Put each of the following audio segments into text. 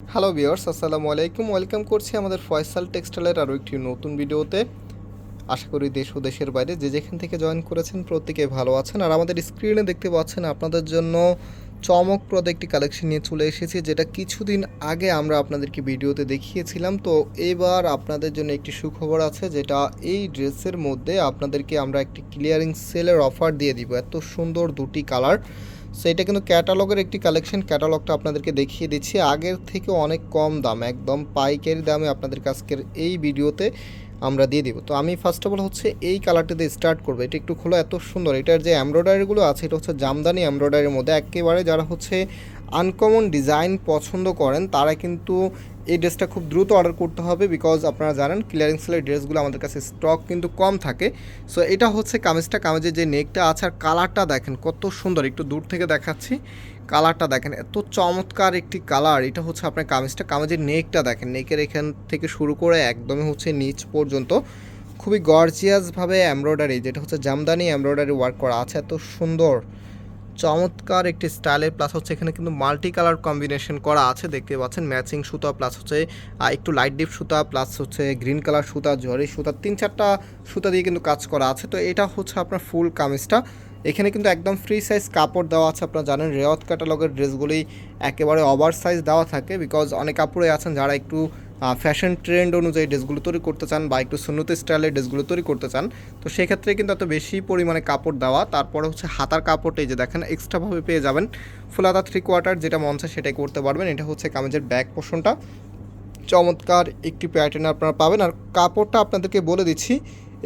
Hello বিয়ার্স আসসালামু আলাইকুম। Welcome করছি আমাদের ফয়সাল টেক্সটাইলের আরও একটি নতুন ভিডিওতে। আশা করি দেশ ও দেশের বাইরে যে যেখান থেকে জয়েন করেছেন প্রত্যেকে ভালো আছেন। আর আমাদের স্ক্রিনে দেখতে পাচ্ছেন আপনাদের জন্য চমকপ্রদ একটি কালেকশন নিয়ে চলে এসেছি, যেটা কিছুদিন আগে আমরা আপনাদেরকে ভিডিওতে দেখিয়েছিলাম। তো এবার আপনাদের জন্য একটি সুখবর আছে, যেটা এই ড্রেসের মধ্যে আপনাদেরকে আমরা একটি ক্লিয়ারিং সেলের অফার দিয়ে দিব। এত সুন্দর দুটি কালার সো এটা কিন্তু ক্যাটালগের একটি কালেকশন ক্যাটালগটা আপনাদেরকে দেখিয়ে দিচ্ছি। আগের থেকে অনেক কম দাম, একদম পাইকারি দামে আপনাদের আজকের এই ভিডিওতে আমরা দিয়ে দিব। তো আমি ফার্স্ট অফ অল হচ্ছে এই কালারটা দিয়ে স্টার্ট করব। এটা একটু খোলা, এত সুন্দর। এটার যে এমব্রয়ডারিগুলো আছে, এটা হচ্ছে জামদানি এমব্রয়ডারির মধ্যে। একেবারে যারা হচ্ছে আনকমন ডিজাইন পছন্দ করেন, তারা কিন্তু এই ড্রেসটা খুব দ্রুত অর্ডার করতে হবে বিকজ আপনারা জানেন ক্লিয়ারিং সেলের ড্রেসগুলো আমাদের কাছে স্টক কিন্তু কম থাকে। সো এটা হচ্ছে কামিজটা, কামিজের যে নেকটা আছে আর কালারটা দেখেন, কত সুন্দর, একটু দূর থেকে দেখাচ্ছি। কালারটা দেখেন, এত চমৎকার একটি কালার এটা হচ্ছে আপনার কামিজটা, কামিজের নেকটা দেখেন নেকের এখান থেকে শুরু করে একদমই হচ্ছে নিচ পর্যন্ত। খুবই গর্জিয়াসভাবে এমব্রয়ডারি যেটা হচ্ছে জামদানি এমব্রয়ডারি ওয়ার্ক করা আছে, এত সুন্দর। চমৎকার একটি স্টাইলের প্লাস হচ্ছে এখানে কিন্তু মাল্টি কালার কম্বিনেশন করা আছে, দেখতে পাচ্ছেন। ম্যাচিং সুতা প্লাস হচ্ছে একটু লাইট ডিপ সুতা প্লাস হচ্ছে গ্রিন কালার সুতা, জরি সুতা, তিন চারটা সুতা দিয়ে কিন্তু কাজ করা আছে। তো এটা হচ্ছে আপনার ফুল কামিজটা। এখানে কিন্তু একদম ফ্রি সাইজ কাপড় দেওয়া আছে, আপনারা জানেন। রেওয়াত ক্যাটালগের ড্রেসগুলি একেবারে ওভার সাইজ দেওয়া থাকে বিকজ অনেক কাপড়ে আছেন যারা একটু ফ্যাশন ট্রেন্ড অনুযায়ী ড্রেসগুলো তৈরি করতে চান বা একটু সুন্নতি স্টাইলের ড্রেসগুলো তৈরি করতে চান, তো সেক্ষেত্রে কিন্তু এত বেশি পরিমাণে কাপড় দেওয়া, তারপরে হচ্ছে হাতার কাপড়টা এই যে দেখেন এক্সট্রাভাবে পেয়ে যাবেন। ফুল হাতা থ্রি কোয়ার্টার যেটা মন চায় সেটাই করতে পারবেন। এটা হচ্ছে কামিজের ব্যাক পোর্শনটা চমৎকার একটি প্যাটার্ন আপনারা পাবেন। আর কাপড়টা আপনাদেরকে বলে দিচ্ছি,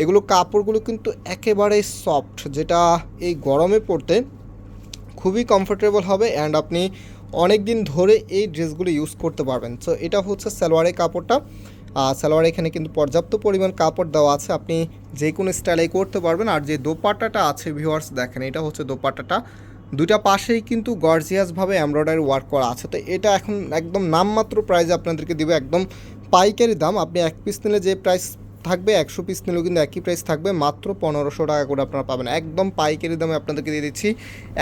এগুলো কাপড়গুলো কিন্তু একেবারে সফট যেটা এই গরমে পড়তে খুবই কমফোর্টেবল হবে। অ্যান্ড আপনি অনেক দিন ধরে এই ড্রেসগুলো ইউজ করতে পারবেন। সো এটা হচ্ছে সালোয়ারের কাপড়টা। সালোয়ার এখানে কিন্তু পর্যাপ্ত পরিমাণ কাপড় দেওয়া আছে। আপনি যে কোনো স্টাইলে করতে পারবেন। আর যে দোপাট্টাটা আছে ভিউয়ার্স দেখেন, এটা হচ্ছে দোপাট্টাটা। দুটা পাশেই কিন্তু গর্জিয়াসভাবে এমব্রয়ডারি ওয়ার্ক করা আছে। তো এটা এখন একদম নামমাত্র প্রাইসে আপনাদেরকে দিবে। একদম পাইকারি দাম। আপনি এক পিস নিলে যে প্রাইস থাকবে, একশো পিস নিলেও কিন্তু একই প্রাইস থাকবে, মাত্র পনেরোশো টাকা করে আপনারা পাবেন। একদম পাইকারি দামে আপনাদেরকে দিয়ে দিচ্ছি।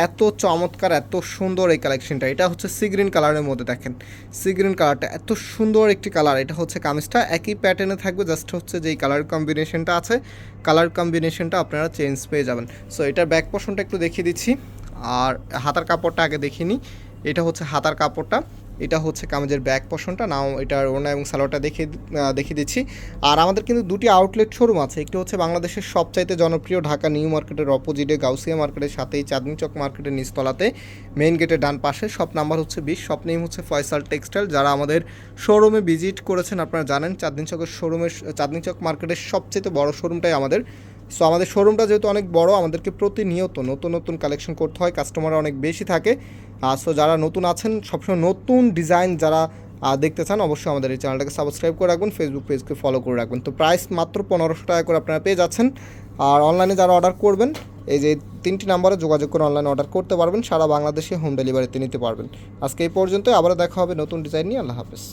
এত চমৎকার, এত সুন্দর এই কালেকশনটা এটা হচ্ছে সি গ্রিন কালারের মধ্যে দেখেন। সি গ্রিন কালারটা এত সুন্দর একটি কালার এটা হচ্ছে কামিজটা। একই প্যাটার্নে থাকবে জাস্ট হচ্ছে যেই কালার কম্বিনেশনটা আছে কালার কম্বিনেশনটা আপনারা চেঞ্জ পেয়ে যাবেন। সো এটার ব্যাক পোর্শনটা একটু দেখিয়ে দিচ্ছি। আর হাতার কাপড়টা আগে দেখিনি। এটা হচ্ছে হাতার কাপড়টা। এটা হচ্ছে কামিজের ব্যাক পোর্শনটা নাও এটার ওনা এবং সালোয়ারটা দেখে দেখিয়ে দিচ্ছি। আর আমাদের কিন্তু দুটি আউটলেট শোরুম আছে। একটি হচ্ছে বাংলাদেশের সবচাইতে জনপ্রিয় ঢাকা নিউ মার্কেটের অপোজিটে গাউসিয়া মার্কেটের সাথেই চাঁদনি চক মার্কেটের নিচতলাতে মেইন গেটের ডান পাশে। শপ নাম্বার হচ্ছে বিশ। শপ নেম হচ্ছে ফয়সাল টেক্সটাইল যারা আমাদের শোরুমে ভিজিট করেছেন, আপনারা জানেন, চাঁদনি চকের শোরুমের চাঁদনি চক মার্কেটের সবচেয়ে বড় শোরুমটাই আমাদের সো আমাদের শোরুমটা যেহেতু অনেক বড়, আমাদেরকে প্রতিনিয়ত নতুন নতুন কালেকশন করতে হয় কাস্টমার অনেক বেশি থাকে। সো যারা নতুন আছেন, সবসময় নতুন ডিজাইন যারা দেখতে চান, অবশ্যই আমাদের এই চ্যানেলটাকে সাবস্ক্রাইব করে রাখবেন ফেসবুক পেজকে ফলো করে রাখবেন। তো প্রাইস মাত্র পনেরোশো টাকা করে আপনারা পেয়ে যাচ্ছেন। আর অনলাইনে যারা অর্ডার করবেন, এই যে তিনটি নাম্বারে যোগাযোগ করে অনলাইনে অর্ডার করতে পারবেন, সারা বাংলাদেশে হোম ডেলিভারিতে নিতে পারবেন। আজকে এই পর্যন্ত আবার দেখা হবে নতুন ডিজাইন নিয়ে, আল্লাহ হাফেজ।